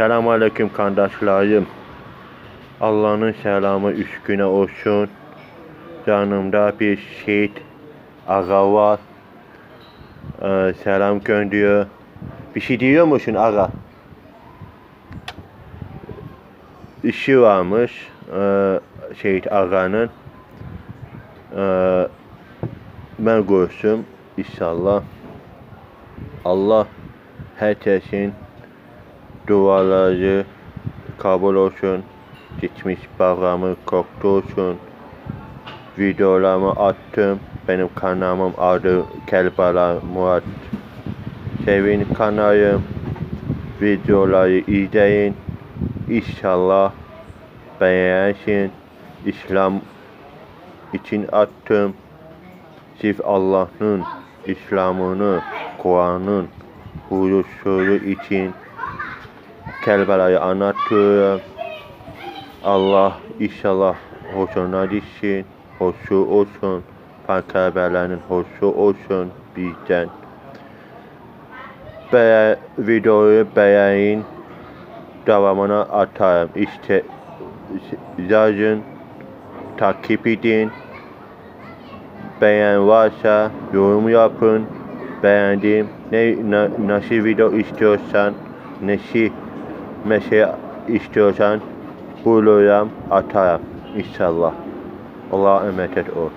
Selamun Aleyküm kardeşlerim. Allah'ın selamı üç güne olsun. Canımda bir şehit ağa var. Ee, selam gönderiyor. Bir şey diyor musun ağa? İşi varmış ee, şehit ağanın. Ee, ben görsün inşallah. Allah herkesin duaları kabul olsun. Gitmiş bağlamı koktu olsun. Videolarımı attım. Benim kanalımın adı Kelbala Murat. Sevin kanalım. Videoları izleyin. İnşallah beğensin. İslam için attım. Sırf Allah'ın İslam'ını, Kur'an'ın huzuru için Kelbala'yı anlatıyorum. Allah inşallah hoşuna gitsin, hoşu olsun. Pankerbela'nın hoşu olsun bizden. Be videoyu beğenin, devamına atarım. İşte yazın, takip edin. Beğen varsa yorum yapın. Beğendim. Ne, na, nasıl video istiyorsan, nasıl mesaj istiyorsan bulurum atarım inşallah. Allah'a emanet ol.